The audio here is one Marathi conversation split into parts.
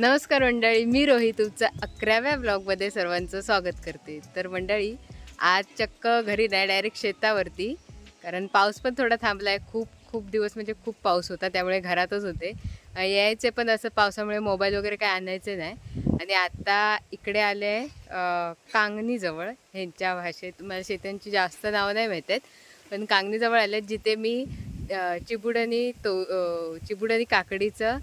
नमस्कार मंडळी मी रोहित तुमचं अकराव्या ब्लॉगमध्ये सर्वांचं स्वागत करते. तर मंडळी आज चक्क घरी नाही डायरेक्ट शेतावरती. कारण पाऊस पण थोडा थांबला आहे खूप खूप दिवस म्हणजे खूप पाऊस होता त्यामुळे घरातच होते. यायचे पण असं पावसामुळे मोबाईल वगैरे काय आणायचे नाही. आणि आता इकडे आले आहे कांगणीजवळ. ह्यांच्या भाषेत मला शेतांची जास्त नावं नाही माहीत आहेत. पण कांगणीजवळ आले जिथे मी चिबुड आणि तो चिबुड आणि काकडीचं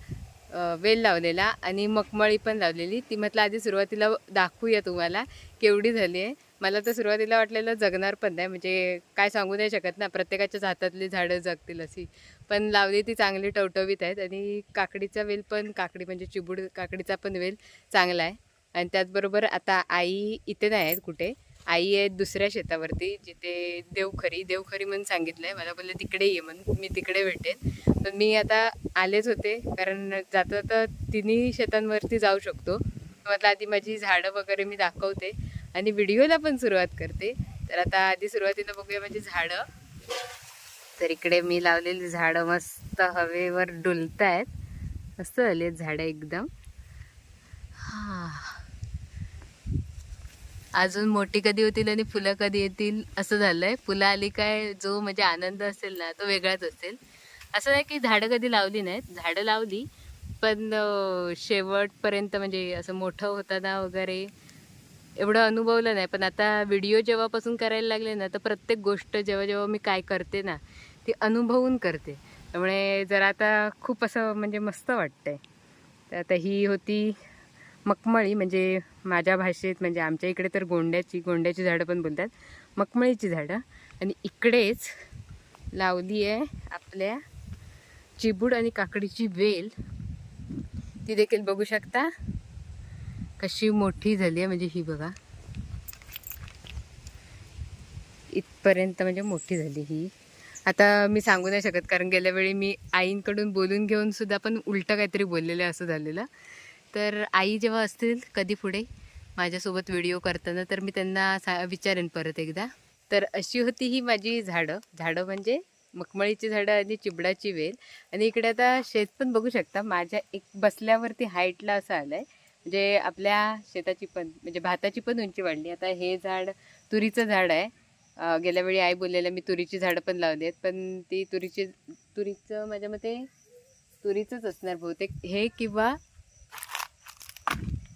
वेल लावलेला आणि मखमळी पण लावलेली. ती म्हटलं आधी सुरुवातीला दाखवूया तुम्हाला केवढी झाली आहे. मला तर सुरुवातीला वाटलेलं जगणार पण नाही म्हणजे काय सांगू नाही शकत ना प्रत्येकाच्याच हातातली झाडं जगतील अशी. पण लावली ती चांगली टवटवीत आहेत आणि काकडीचा वेल पण काकडी म्हणजे चिबूड काकडीचा पण वेल चांगला आहे. आणि त्याचबरोबर आता आई इथे नाही आहेत कुठे आई आहेत दुसऱ्या शेतावरती जिथे देवखरी देवखरी म्हणून सांगितलं आहे मला बोलले तिकडे ये म्हणून मी तिकडे भेटेन. पण मी आता आलेच होते कारण जाता जाता तिन्ही शेतांवरती जाऊ शकतो. म्हटलं आधी माझी झाडं वगैरे मी दाखवते आणि व्हिडिओला पण सुरुवात करते. तर आता आधी सुरुवातीला बघूया माझी झाडं. तर इकडे मी लावलेली झाडं मस्त हवेवर डुलत आहेत मस्त झाले आहेत झाडं एकदम. हा. अजून मोठी कधी होतील आणि फुलं कधी येतील असं झालंय. फुलं आली काय जो म्हणजे आनंद असेल ना तो वेगळाच असेल. असं नाही की झाडं कधी लावली नाहीत. झाडं लावली पण शेवटपर्यंत म्हणजे असं मोठं होताना वगैरे एवढं अनुभवलं नाही. पण आता व्हिडिओ जेव्हापासून करायला लागले ना तर प्रत्येक गोष्ट जेव्हा जेव्हा मी काय करते ना ती अनुभवून करते. त्यामुळे जरा आता खूप असं म्हणजे मस्त वाटतंय. तर आता ही होती मखमळी म्हणजे माझ्या भाषेत म्हणजे आमच्या इकडे तर गोंड्याची गोंड्याची झाडं पण बोलतात. मखमळीची झाडं. आणि इकडेच लावली आहे आपल्या चिबूड आणि काकडीची वेल. ती देखील बघू शकता. कशी मोठी झाली आहे म्हणजे ही बघा. इथपर्यंत म्हणजे मोठी झाली ही. आता मी सांगू नाही शकत कारण गेल्या वेळी मी आईंकडून बोलून घेऊन सुद्धा पण उलटं काहीतरी बोललेलं असं झालेलं. तर आई जेव्हा असतील कधी पुढे माझ्यासोबत व्हिडिओ करताना तर मी त्यांना सा विचारेन परत एकदा. तर अशी होती ही माझी झाडं. झाडं म्हणजे मखमळीची झाडं आणि चिबडाची वेल. आणि इकडे आता शेत पण बघू शकता माझ्या एक बसल्यावरती हाईटला असं आलं आहे म्हणजे आपल्या शेताची पण म्हणजे भाताची पण उंची वाढली. आता हे झाड तुरीचं झाड आहे. गेल्या वेळी आई बोललेलं मी तुरीची झाडं पण लावली आहेत. पण ती तुरीची तुरीचं माझ्या मते तुरीचंच असणार बहुतेक. हे किंवा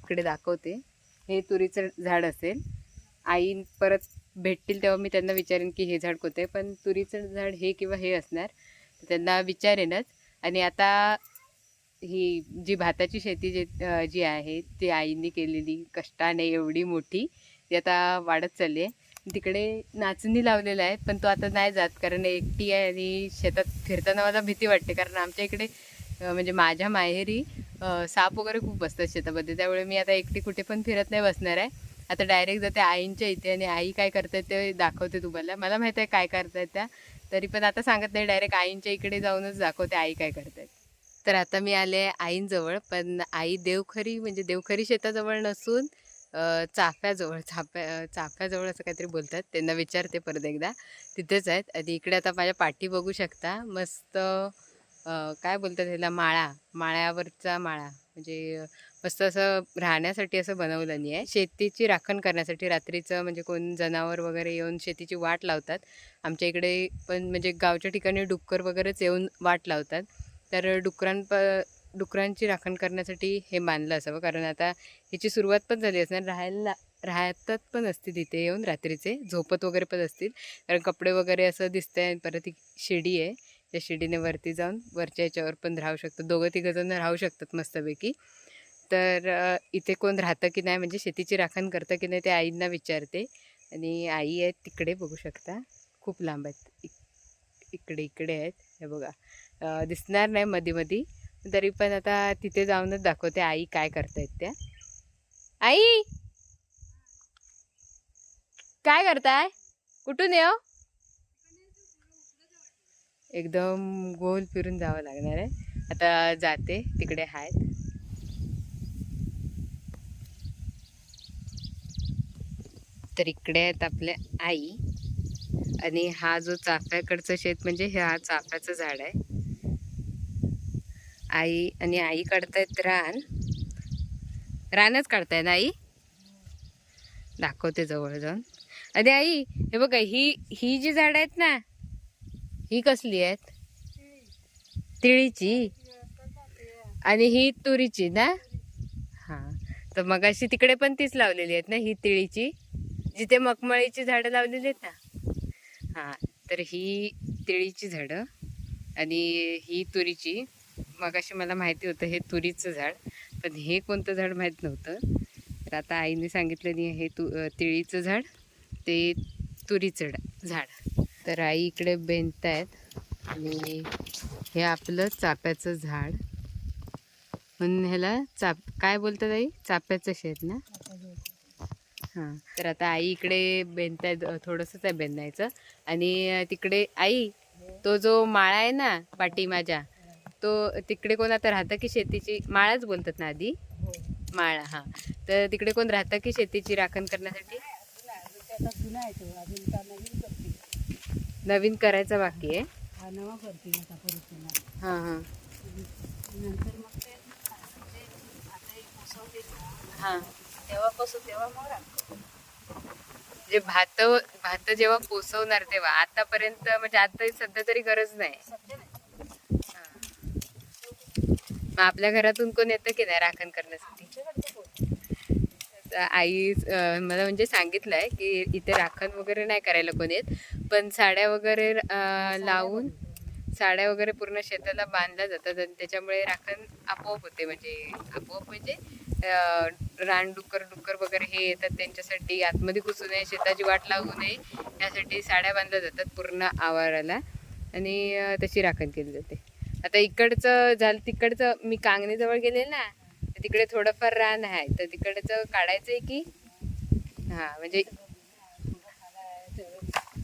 इकडे दाखवते. हे तुरीचं झाड असेल. आई परत भेटतील तेव्हा मी त्यांना विचारेन की हे झाड कोणतं आहे. पण तुरीचं झाड हे किंवा हे असणार. तर त्यांना विचारेनच. आणि आता ही जी भाताची शेती जे जी आहे ती आईने केलेली कष्टाने एवढी मोठी ती आता वाढत चालली आहे. तिकडे नाचणी लावलेला आहे पण तो आता नाही जात. कारण एकटी आहे आणि शेतात फिरताना मला भीती वाटते. कारण आमच्या इकडे म्हणजे माझ्या माहेरी साप वगैरे खूप बसतात शेतामध्ये. त्यामुळे मी आता एकटी कुठे पण फिरत नाही बसणार आहे. आता डायरेक्ट जाते आईंच्या इथे आणि आई काय करतात ते दाखवते तुम्हाला. मला माहीत आहे काय करतायत त्या. तरी पण आता सांगत नाही डायरेक्ट आईंच्या इकडे जाऊनच दाखवते आई काय करतायत. तर आता मी आले आईंजवळ. पण आई देवखरी म्हणजे देवखरी शेताजवळ नसून चाफ्याजवळ चाफ्या चाफ्याजवळ असं काहीतरी बोलतात. त्यांना विचारते परत एकदा. तिथेच आहेत. आणि इकडे आता माझ्या पाठी बघू शकता. मस्त काय बोलतात त्याला माळा माळ्यावरचा माळा. म्हणजे मस्त असं राहण्यासाठी असं बनवलं नाही आहे शेतीची राखण करण्यासाठी रात्रीचं म्हणजे कोण जनावर वगैरे येऊन शेतीची वाट लावतात. आमच्या इकडे पण म्हणजे गावच्या ठिकाणी डुक्कर वगैरेच येऊन वाट लावतात. तर डुकरांप डुकरांची राखण करण्यासाठी हे मानलं असावं. कारण आता ह्याची सुरुवात पण झाली असणार. राहायला राहतात पण असतील तिथे येऊन रात्रीचे. झोपत वगैरे पण असतील. कारण कपडे वगैरे असं दिसतंय. परत एक शिडी आहे. त्या शिडीने वरती जाऊन वरच्या याच्यावर पण राहू शकतो. दोघं तिघं जण राहू शकतात मस्तपैकी. तर इथे कोण राहतं की नाही म्हणजे शेतीची राखण करतं की नाही ते आईंना विचारते. आणि आई आहेत तिकडे बघू शकता. खूप लांब आहेत. इक- इकडे इकडे आहेत. हे बघा. दिसणार नाही मध्ये मध्ये तरी पण आता तिथे जाऊनच दाखवते आई काय करतायत त्या. आई! काय करताय? कुठून येऊ एकदम गोल फिरून जावं लागणार आहे. आता जाते तिकडे आहेत तर इकडे आहेत आपल्या आई. आणि हा जो चाफ्याकडचं शेत म्हणजे हा चाफ्याचं झाड आहे. आई आणि आई काढतायत रान. रानच काढताय ना आई? दाखवते जवळ जाऊन. आणि आई हे बघा ही ही जी झाडं आहेत ना ही कसली आहेत? तिळीची? आणि ही तुरीची ना? हा. तर मग अशी तिकडे पण तीच लावलेली आहेत ना ही तिळीची? जिथे मखमळीची झाडं लावलेली आहेत ना? हा. तर ही तिळीची झाडं आणि ही तुरीची. मग अशी मला माहिती होतं हे तुरीचं झाड पण हे कोणतं झाड माहीत नव्हतं. तर आता आईने सांगितलं नाही हे तु तिळीचं झाड ते तुरीचं डा- झाड. तर आई इकडे बेंत आहेत आणि हे आपलं चाप्याचं झाड. म्हणून ह्याला चाप काय बोलतात आई? चाप्याचं शेत ना? हां. तर आता आई इकडे बेंत आहेत थोडंसंच आहे बेंदायचं. आणि तिकडे आई तो जो माळा आहे ना पाटी माझ्या तो तिकडे कोण आता राहतं की शेतीची? माळाच बोलतात ना आधी? माळा हां. तर तिकडे कोण राहतं की शेतीची राखण करण्यासाठी आता जुना आहे तो अजून का नवीन करायचा बाकी आहे. हा नवा करते आता परत पुन्हा हां हां. नंतर मग ते म्हणजे आता एक पोसवते. ना, हां तेव्हापासून तेव्हा मग राखतो जे भात भात जेव्हा पोसवणार तेव्हा आतापर्यंत म्हणजे आता सध्या तरी गरज नाही. सध्या नाही. मग आपल्या घरातून कोण येतं की नाही राखण करण्यासाठी? आमच्याकडे कोण? तर आई अं, मला म्हणजे सांगितलंय की इथे राखण वगैरे नाही करायला कोण येत. पण साड्या वगैरे लावून साड्या वगैरे पूर्ण शेताला बांधल्या जातात आणि त्याच्यामुळे राखण आपोआप होते. म्हणजे आपोआप म्हणजे रानडुक्कर डुक्कर वगैरे हे येतात त्यांच्यासाठी. आतमध्ये घुसू नये शेताची वाट लागू नये यासाठी साड्या बांधल्या जातात पूर्ण आवाराला आणि तशी राखण केली जाते. आता इकडचं झालं तिकडचं मी कांगणीजवळ गेले ना तिकडे थोडंफार रान आहे. तर तिकडचं काढायचं आहे की हां म्हणजे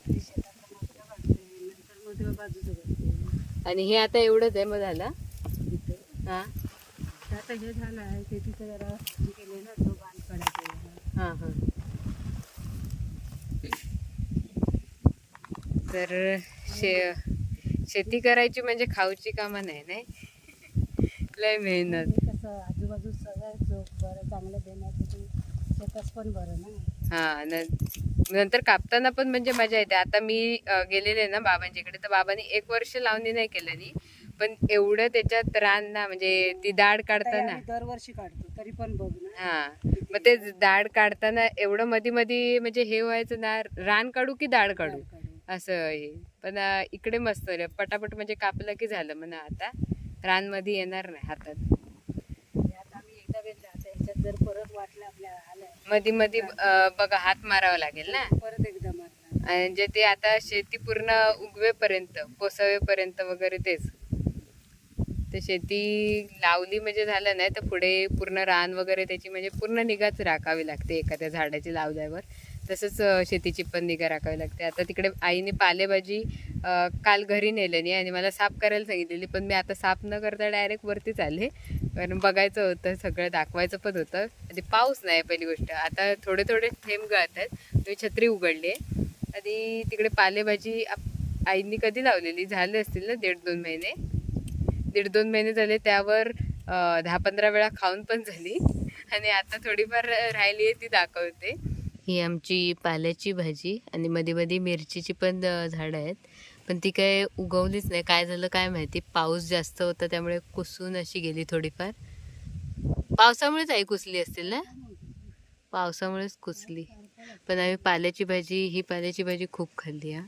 ते शेतातलं मोठं काढते नंतर मग तेव्हा बाजूचं आणि हे आता एवढंच आहे मग झालं? हां. आता हे झालं आहे ते तिथं जरा ना तो बांध हां हां. तर शे शेती करायची म्हणजे खाऊची कामं नाही नाही? लय मेहनत. कसं आजूबाजू सगळं बरं चांगलं देण्याचं ते शेताच पण बरं ना? हा न- नंतर कापताना पण म्हणजे मजा येते. आता मी गेलेले ना बाबांच्याकडे तर बाबांनी एक वर्ष लावणी नाही केलेली पण एवढं त्याच्यात रान ना म्हणजे ती दाढ तरी काढताना. दरवर्षी काढतो तरी पण बघ हा. मग ते दाढ काढताना एवढं मधी मधी म्हणजे हे व्हायचं ना रान काढू की दाढ काढू. असं हे. पण इकडे मस्त रे. पटापट म्हणजे कापलं की झालं म्हणा आता. रानमध्ये येणार नाही हातात. आम्ही एकदा जर परत वाटलं आपल्या मधी मधी बघा हात मारावा लागेल ना? परत एकदा मारणार आणि जे ते आता शेती पूर्ण उगवेपर्यंत पोसवेपर्यंत वगैरे तेच. ते शेती लावली म्हणजे झालं नाही तर पुढे पूर्ण रान वगैरे त्याची म्हणजे पूर्ण निगाच राखावी लागते एखाद्या झाडाची लावल्यावर. तसंच शेतीची पण निगा राखावी लागते. आता तिकडे आईने पालेभाजी काल घरी नेलेली आणि मला साफ करायला सांगितलेली पण मी आता साफ न करता डायरेक्ट वरतीच आले कारण बघायचं होतं सगळं दाखवायचं पण होतं. आणि पाऊस नाही पहिली गोष्ट. आता थोडे थोडे थेंब गळत आहेत मी छत्री उघडली आहे. आणि तिकडे पालेभाजी आप- आईनी कधी लावलेली? झाले असतील ना दीड दोन महिने. दीड दोन महिने झाले त्यावर दहा पंधरा वेळा खाऊन पण झाली. आणि आता थोडीफार राहिली आहे ती दाखवते. ही आमची पाल्याची भाजी आणि मध्ये मध्ये मिरचीची पण झाडं आहेत. पण ती काय उगवलीच नाही. काय झालं काय माहिती. पाऊस जास्त होता त्यामुळे कुसून अशी गेली थोडीफार. पावसामुळेच आई कुसली असतील ना? पावसामुळेच कुसली. पण आम्ही पाल्याची भाजी ही पाल्याची भाजी खूप खाल्ली हा.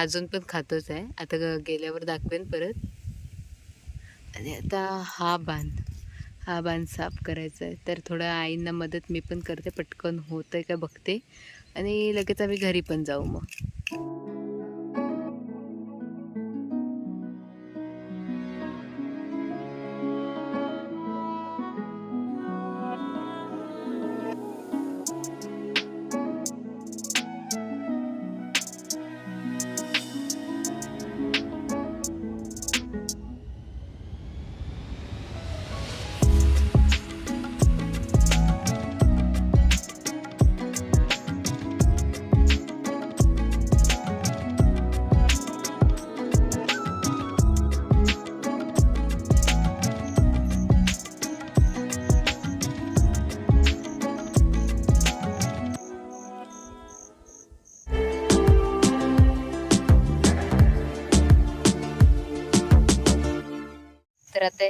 अजून पण खातोच आहे. आता ग- गेल्यावर दाखवेन परत. आणि आता हा बांध. हा बांध साफ करायचा आहे तर थोडं आईंना मदत मी पण करते. पटकन होतं आहे का बघते. आणि लगेच आम्ही घरी पण जाऊ मग.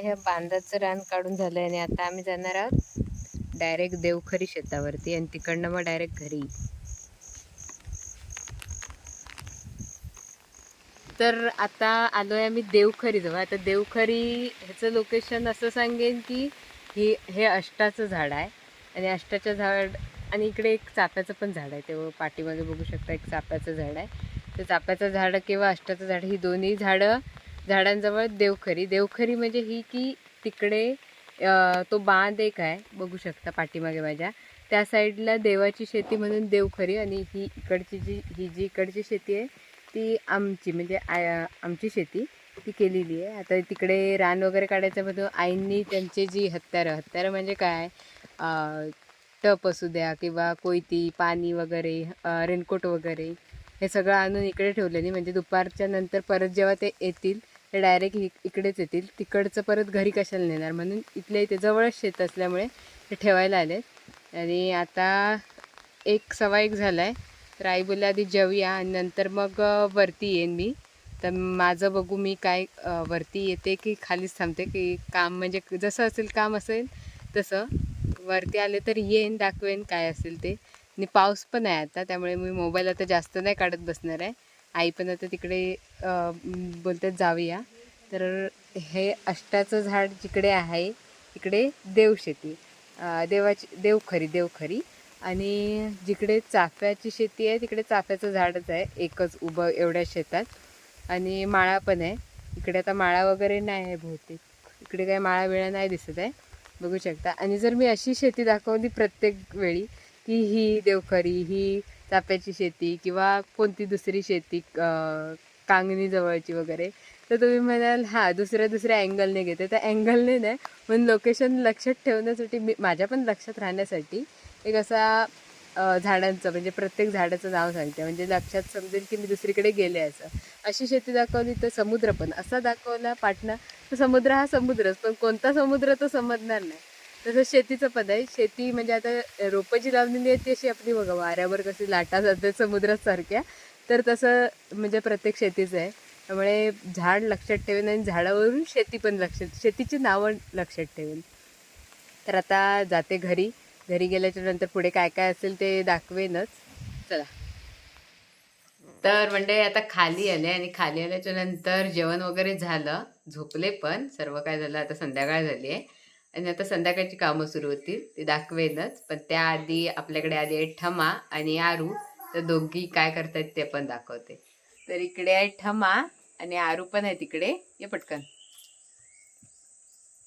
ह्या बांधाचं रान काढून झालंय आणि आता आम्ही जाणार आहोत डायरेक्ट देवखरी शेतावरती आणि तिकडनं मग डायरेक्ट घरी. तर आता आलोय आम्ही देवखरी जवळ. आता देवखरी ह्याचं लोकेशन असं सांगेन की ही हे अष्टाचं झाड आहे आणि अष्टाचं झाड आणि इकडे एक चाफ्याचं पण झाड आहे. तेव्हा पाठीमागे बघू शकता एक चाफ्याचं झाड आहे. तर चाफ्याचं झाड किंवा अष्टाचं झाड ही दोन्ही झाडं झाडांजवळ देवखरी. देवखरी म्हणजे ही की तिकडे तो बांध एक आहे बघू शकता पाठीमागे माझ्या. त्या साईडला देवाची शेती म्हणून देवखरी आणि ही इकडची जी ही जी इकडची शेती आहे ती आमची म्हणजे आय आमची शेती ती केलेली आहे. आता तिकडे रान वगैरे काढायचं म्हणून आईंनी त्यांचे जी हत्यारं हत्यारं म्हणजे काय? टप असू द्या किंवा कोयती पाणी वगैरे रेनकोट वगैरे हे सगळं आणून इकडे ठेवलेली. म्हणजे दुपारच्या नंतर परत जेव्हा ते येतील ते डायरेक्ट इकडेच येतील. तिकडचं परत घरी कशाला नेणार? म्हणून इथल्या इथे जवळच शेत असल्यामुळे ते ठेवायला आले आणि आता एक सवा एक झाला आहे तर आई आधी जेवूया आणि नंतर मग वरती येईन मी. तर माझं बघू मी काय वरती येते की खालीच थांबते की काम म्हणजे जसं असेल काम असेल तसं. वरती आले तर येईन दाखवेन काय असेल ते. आणि पाऊस पण आहे आता त्यामुळे मी मोबाईल आता जास्त नाही काढत बसणार आहे. आई पण आता तिकडे बोलतात जाऊया. तर हे अष्टाचं झाड जिकडे आहे तिकडे देवशेती देवाची देवखरी देवखरी आणि जिकडे चाफ्याची शेती आहे तिकडे चाफ्याचं झाडच आहे. एकच उभं एवढ्या शेतात. आणि माळा पण आहे. इकडे आता माळा वगैरे नाही आहे बहुतेक. इकडे काही माळा वेळा नाही दिसत आहे. बघू शकता. आणि जर मी अशी शेती दाखवली प्रत्येक वेळी की ही देवखरी ही चाफ्याची शेती किंवा कोणती दुसरी शेती कांगणी जवळची वगैरे. तर तुम्ही म्हणाल हां दुसऱ्या दुसऱ्या अँगलने घेते. त्या अँगलने नाही पण लोकेशन लक्षात ठेवण्यासाठी मी माझ्या पण लक्षात राहण्यासाठी एक असा झाडांचं म्हणजे प्रत्येक झाडाचं नाव सांगते. म्हणजे लक्षात समजेल की मी दुसरीकडे गेले असं. अशी शेती दाखवली तर समुद्र पण. असा दाखवला पाटणा तर समुद्र हा समुद्रच. पण कोणता समुद्र तो समजणार नाही. तसं शेतीचं पद आहे. शेती म्हणजे आता रोपं जी लावलेली आहेत ती अशी आपली बघा वाऱ्यावर कशी लाटा जातात समुद्रासारख्या. तर तसं म्हणजे प्रत्येक शेतीचं आहे. त्यामुळे झाड लक्षात ठेवेन आणि झाडावरून शेती पण लक्षात शेतीची नावं लक्षात ठेवेन. तर आता जाते घरी. घरी गेल्याच्यानंतर पुढे काय काय असेल ते दाखवेनच. चला. तर म्हणजे आता खाली आले आणि खाली आल्याच्यानंतर जेवण वगैरे झालं. झोपले पण. सर्व काय झालं? आता संध्याकाळ झाली आहे. आणि आता संध्याकाळची कामं सुरू होतील ते दाखवेनच. पण त्याआधी आपल्याकडे आली आहे ठमा आणि आरू. तर दोघी काय करतायत ते पण दाखवते. तर इकडे आहे ठमा आणि आरू पण आहे तिकडे. ये पटकन.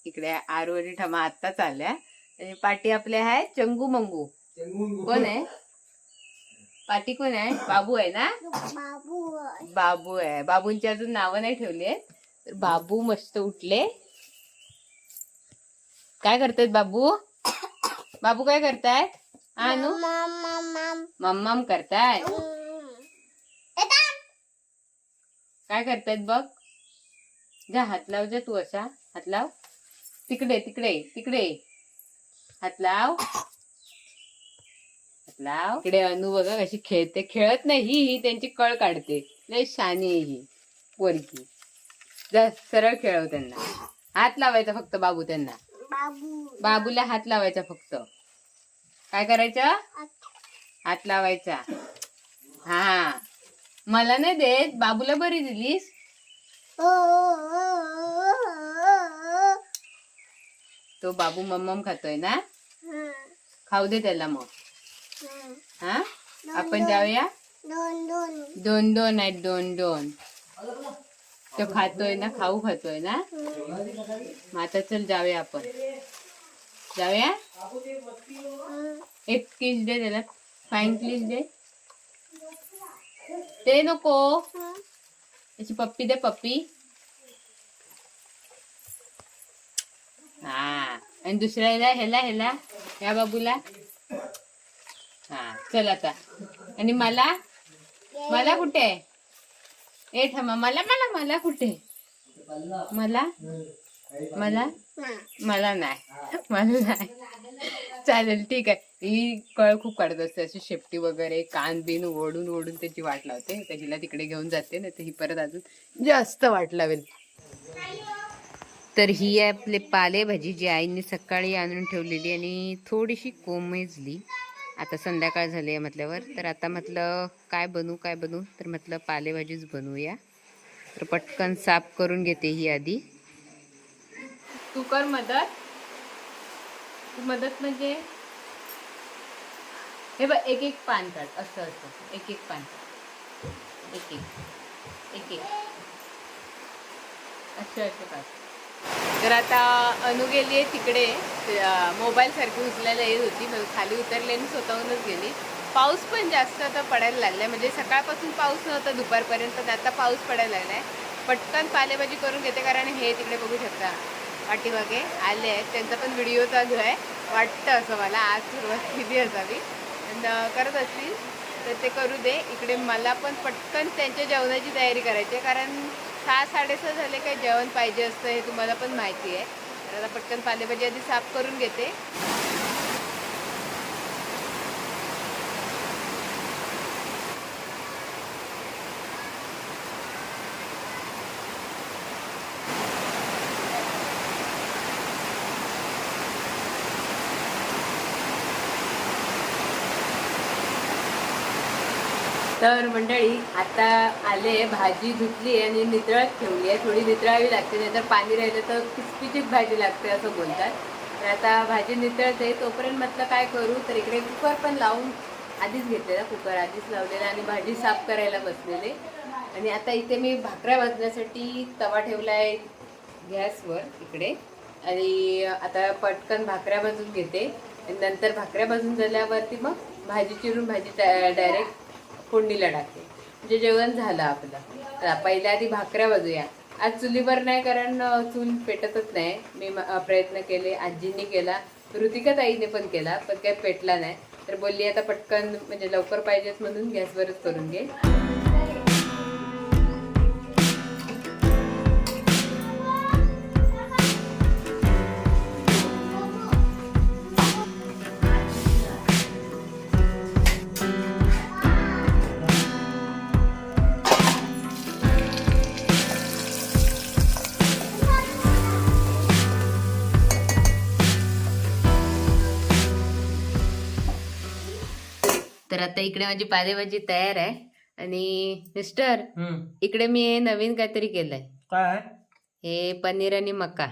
इकडे आरू आणि ठमा आत्ताच आल्या आणि पाठी आपल्या आहे चंगू मंगू. कोण आहे? पाठी कोण आहे? बाबू आहे ना? बाबू आहे. बाबूंची अजून नावं नाही ठेवली आहेत. तर बाबू मस्त उठले. काय करतायत बाबू? बाबू काय करतायत? हा नु मम्मम करतायत काय करतायत बघ? जा हात लाव जा तू असा हात लाव. तिकडे तिकडे तिकडे. हात लाव. हात लाव. इकडे अनु बघा कशी खेळते. खेळत नाही ही ही त्यांची कळ काढते. लय शानी ही पोरगी. जा सरळ खेळव त्यांना. हात लावायचा फक्त बाबू त्यांना. बाबूला हात लावायचा फक्त. काय करायचं? हात लावायचा. हा. मला नाही देत. बाबूला बरी दिलीस? तो बाबू मम्मम खातोय ना? खाऊ दे त्याला मग. हा? आपण जाऊया? दोन दोन. आहेत दोन दोन. तो खातोय ना खाऊ खातोय ना? मग आता चल जाऊया आपण. जाऊया? एक किस दे त्याला. फाईन किस दे. ते नको. त्याची पप्पी दे पप्पी. हा. आणि दुसऱ्या ह्याला ह्याला ह्याला या बाबूला. हा चल आता. आणि मला? मला कुठे? आहे ए थांबा. मला मला मला कुठे? मला? मला? मला नाही. मला नाही. चालेल ठीक आहे. ही कळ खूप काढत असते. अशी शेपटी वगैरे कान बिन ओढून ओढून त्याची वाट लावते. तर हिला तिकडे घेऊन जाते ना तर ही परत अजून जास्त वाट लावेल. तर ही आहे पालेभाजी जी आईने सकाळी आणून ठेवलेली आणि थोडीशी कोमेजली. आता संध्याकाळ झाली आहे म्हटल्यावर. तर आता म्हटलं काय बनवू काय बनवू? तर म्हटलं पालेभाजीच बनवूया. तर पटकन साफ करून घेते ही आधी. तू कर मदत. तू मदत म्हणजे हे बघ एक एक पान काढ. असं असं एक एक पान काढ. एक एक. एक एक. असं काढ. तर आता अनु गेली आहे तिकडे. मोबाईलसारखी उचलायला येत होती मग खाली उतरली आणि स्वतःहूनच गेली. पाऊस पण जास्त आता पडायला लागलाय. म्हणजे सकाळपासून पाऊस नव्हता दुपारपर्यंत पण आता पाऊस पडायला लागलाय. पटकन पालेभाजी करून घेते कारण हे तिकडे बघू शकता. पाठीमागे आले आहेत. त्यांचा पण व्हिडिओ चालू आहे. वाटतं असं मला आज सुरुवात केली असावी. पण करत असतील. तर ते करू दे. इकडे मला पण पटकन त्यांच्या जेवणाची तयारी करायची आहे. कारण सहा साडेसहा झाले काही जेवण पाहिजे असतं हे तुम्हाला पण माहिती आहे. तर आता पटकन पालेभाजी आधी साफ करून घेते. तर मंडळी आता आले भाजी धुतली आणि नितळत ठेवली आहे. थोडी नितळावी लागते नाहीतर पाणी राहिलं तर किचकिचीत भाजी लागते असं बोलतात. तर आता भाजी नितळते तोपर्यंत म्हटलं काय करू तर इकडे कुकर पण लावून आधीच घेतलेला कुकर. आधीच लावलेला आणि भाजी साफ करायला बसलेले. आणि आता इथे मी भाकऱ्या भाजण्यासाठी तवा ठेवला आहे गॅसवर इकडे. आणि आता पटकन भाकऱ्या भाजून घेते. आणि नंतर भाकऱ्या भाजून झाल्यावरती मग भाजी चिरून भाजी डायरेक्ट फोडणीला टाकते म्हणजे जेवण झालं आपलं. तर पहिल्या आधी भाकऱ्या बघूया आज चुलीवर नाही कारण चूल पेटतच नाही. मी प्रयत्न केले आजींनी केला ऋतिका ताईने पण केला पण काही पेटला नाही. तर बोलली आता पटकन म्हणजे लवकर पाहिजेच म्हणून गॅसवरच करून घे. आता इकडे माझी पालेभाजी तयार आहे. आणि मिस्टर हम्म. इकडे मी हे नवीन काहीतरी केलंय. काय हे पनीर आणि मका.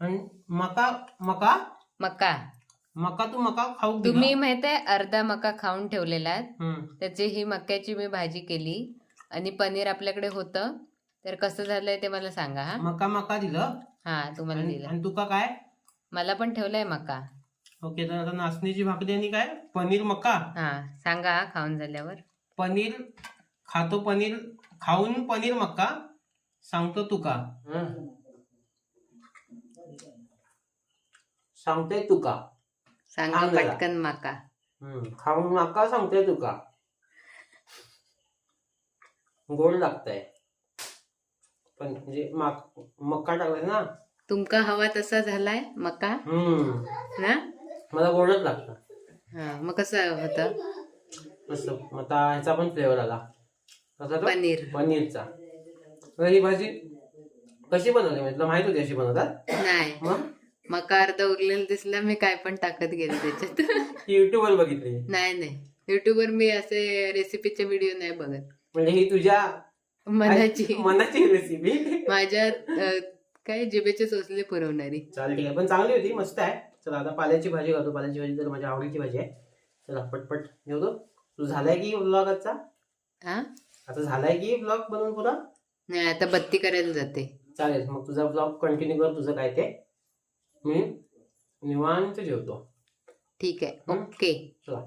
आणि मका मका? मका. मका तू मका खाऊ दिला? तुम्ही माहीत आहे अर्धा मका खाऊन ठेवलेला हम्म. त्याची ही मक्याची मी भाजी केली. आणि पनीर आपल्याकडे होतं. तर कसं झालंय ते मला सांगा हा. मका मका दिलं? हा तुम्हाला आणि दिलं. आणि तुका काय? मला पण ठेवलंय मका. ओके तर आता नाचणीची भाकरी आणि काय? पनीर मका हा सांगा खाऊन झाल्यावर. पनीर खातो पनीर खाऊन पनीर मक्का सांगतो तुका. सांगते तुका. सांगा सांगा. पटकन मका. हम्म. खाऊन मका सांगते तुका. गोड लागतंय. पण म्हणजे माक- मक्का टाकलाय ना. तुमका हवा तसा झालाय मका? हम्म. ना? मला गोडच लागतं हा मग कसं होतं? मस्त. मग आता ह्याचा पण फ्लेवर आला. कसा तो? पनीर. पनीरचा. तर ही भाजी कशी बनवली? म्हणजे तुला माहीत होती अशी बनवतात? नाही. मग? मका अर्धा उरलेला दिसला मी काय पण टाकत गेले त्याच्यात. युट्यूब वर बघितली. नाही नाही. युट्यूबवर मी असे रेसिपीचे व्हिडिओ नाही बघत. म्हणजे ही तुझ्या मनाची. मनाची रेसिपी माझ्या अं, काय जिभेचे चोचले पुरवणारी. चालेल पण चांगली होती मस्त आहे. चला आता पाल्याची भाजी खातो. पाल्याची भाजी तर माझ्या आवडीची भाजी आहे. चला पटपट ठेवतो तू झालाय की ब्लॉग आजचा? हा आता झालाय की ब्लॉग बनवून पुरा नाही आता बत्ती करायला जाते. चालेल मग तुझा ब्लॉग कंटिन्यू कर तुझं काय ते. मी निवांत जेवतो. ठीक आहे? ओके. चला.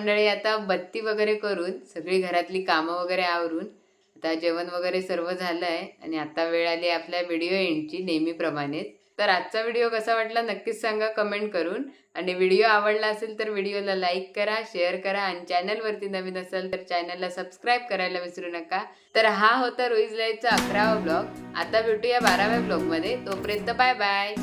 मंडळी आता बत्ती वगैरे करून सगळी घरातली कामं वगैरे आवरून आता जेवण वगैरे सर्व झालं आहे आणि आता वेळ आली आपल्या व्हिडिओ एंडची नेहमीप्रमाणेच. तर आजचा व्हिडिओ कसा वाटला नक्कीच सांगा कमेंट करून. आणि व्हिडिओ आवडला असेल तर व्हिडिओला लाईक करा शेअर करा आणि चॅनलवरती नवीन असेल तर चॅनलला सबस्क्राईब करायला विसरू नका. तर हा होता रोईज लाईफचा अकरावा ब्लॉग. आता भेटूया बाराव्या ब्लॉगमध्ये. तोपर्यंत बाय बाय.